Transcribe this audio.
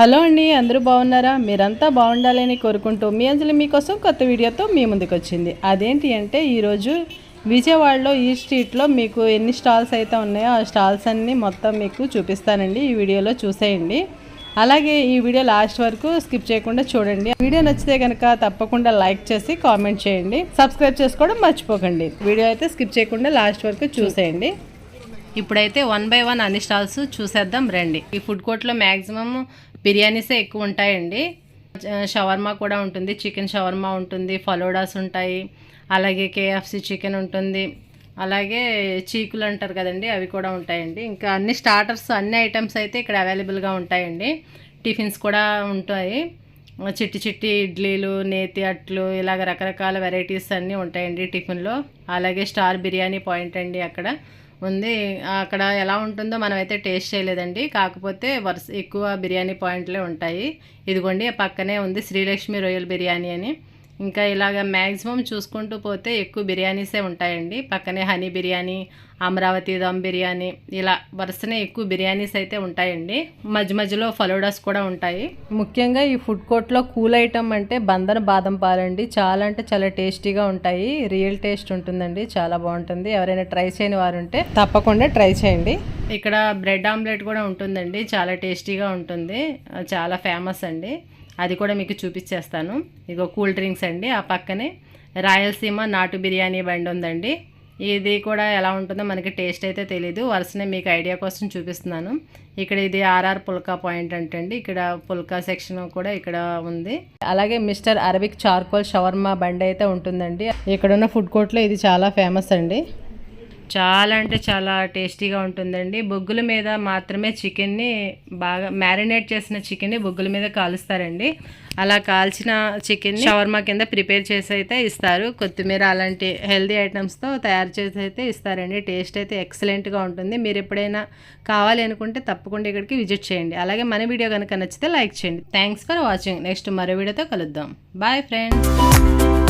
Hello అండి అందరూ బాగున్నారా? మీరంతా బాగుండాలని కోరుకుంటూ మీ అంజలి మీకోసం కొత్త వీడియోతో మీ ముందుకు వచ్చింది అదేంటి అంటే ఈరోజు విజయవాడలో ఈ స్ట్రీట్లో మీకు ఎన్ని స్టాల్స్ అయితే ఉన్నాయో ఆ స్టాల్స్ అన్నీ మొత్తం మీకు చూపిస్తానండి. ఈ వీడియోలో చూసేయండి. అలాగే ఈ వీడియో లాస్ట్ వరకు స్కిప్ చేయకుండా చూడండి. వీడియో నచ్చితే కనుక తప్పకుండా లైక్ చేసి కామెంట్ చేయండి. సబ్స్క్రైబ్ చేసుకోవడం మర్చిపోకండి. వీడియో అయితే స్కిప్ చేయకుండా లాస్ట్ వరకు చూసేయండి. ఇప్పుడైతే వన్ బై వన్ అన్ని స్టాల్స్ చూసేద్దాం రండి. ఈ ఫుడ్ కోర్ట్లో మ్యాక్సిమం బిర్యానీసే ఎక్కువ ఉంటాయండి షవర్మా కూడా ఉంటుంది చికెన్ షవర్మా ఉంటుంది ఫలోడాస్ ఉంటాయి అలాగే కేఎఫ్సి చికెన్ ఉంటుంది అలాగే చీకులు అంటారు కదండి అవి కూడా ఉంటాయండి. ఇంకా అన్ని స్టార్టర్స్ అన్ని ఐటమ్స్ అయితే ఇక్కడ అవైలబుల్గా ఉంటాయండి. టిఫిన్స్ కూడా ఉంటాయి. చిట్టి చిట్టి ఇడ్లీలు నేతి అట్లు ఇలాగ రకరకాల వెరైటీస్ అన్నీ ఉంటాయండి టిఫిన్లో. అలాగే స్టార్ బిర్యానీ పాయింట్ అండి అక్కడ. ఉంది అక్కడ ఎలా ఉంటుందో మనం అయితే టేస్ట్ చేయలేదండి. కాకపోతే వరుస ఎక్కువ బిర్యానీ పాయింట్లే ఉంటాయి. ఇదిగోండి పక్కనే ఉంది శ్రీలక్ష్మి రొయ్యల బిర్యానీ అని. ఇంకా ఇలాగ మ్యాక్సిమం చూసుకుంటూ పోతే ఎక్కువ బిర్యానీసే ఉంటాయండి. పక్కనే హనీ బిర్యానీ అమరావతి దమ్ బిర్యానీ ఇలా వరుసనే ఎక్కువ బిర్యానీస్ అయితే ఉంటాయండి. మధ్య మధ్యలో ఫలోడాస్ కూడా ఉంటాయి. ముఖ్యంగా ఈ ఫుడ్ కోర్ట్లో కూల్ ఐటమ్ అంటే బందన బాదం పాలండి. చాలా అంటే చాలా టేస్టీగా ఉంటాయి. రియల్ టేస్ట్ ఉంటుందండి. చాలా బాగుంటుంది. ఎవరైనా ట్రై చేయని వారు ఉంటే తప్పకుండా ట్రై చేయండి. ఇక్కడ బ్రెడ్ ఆమ్లెట్ కూడా ఉంటుందండి. చాలా టేస్టీగా ఉంటుంది. చాలా ఫేమస్ అండి. అది కూడా మీకు చూపించేస్తాను. ఇగో కూల్ డ్రింక్స్ అండి ఆ పక్కనే రాయలసీమ నాటు బిర్యానీ బండి ఉందండి. ఇది కూడా ఎలా ఉంటుందో మనకి టేస్ట్ అయితే తెలీదు. వరుసనే మీకు ఐడియా కోసం చూపిస్తున్నాను. ఇక్కడ ఇది ఆర్ఆర్ పుల్కా పాయింట్ అంటండి. ఇక్కడ పుల్కా సెక్షన్ కూడా ఇక్కడ ఉంది. అలాగే మిస్టర్ అరబిక్ చార్కోల్ షవర్మా బండి అయితే ఉంటుందండి. ఇక్కడ ఉన్న ఫుడ్ కోర్ట్లో ఇది చాలా ఫేమస్ అండి. చాలా అంటే చాలా టేస్టీగా ఉంటుందండి. బొగ్గుల మీద మాత్రమే చికెన్ని బాగా మ్యారినేట్ చేసిన చికెన్ని బొగ్గుల మీద కాలుస్తారండి. అలా కాల్చిన చికెన్ని షవర్మా కింద ప్రిపేర్ చేసి అయితే ఇస్తారు. కొత్తిమీర అలాంటి హెల్దీ ఐటమ్స్తో తయారు చేసి అయితే ఇస్తారండి. టేస్ట్ అయితే ఎక్సలెంట్గా ఉంటుంది. మీరు ఎప్పుడైనా కావాలి అనుకుంటే తప్పకుండా ఇక్కడికి విజిట్ చేయండి. అలాగే మన వీడియో కనుక నచ్చితే లైక్ చేయండి. Thanks for watching. నెక్స్ట్ మరో వీడియోతో కలుద్దాం. Bye friends.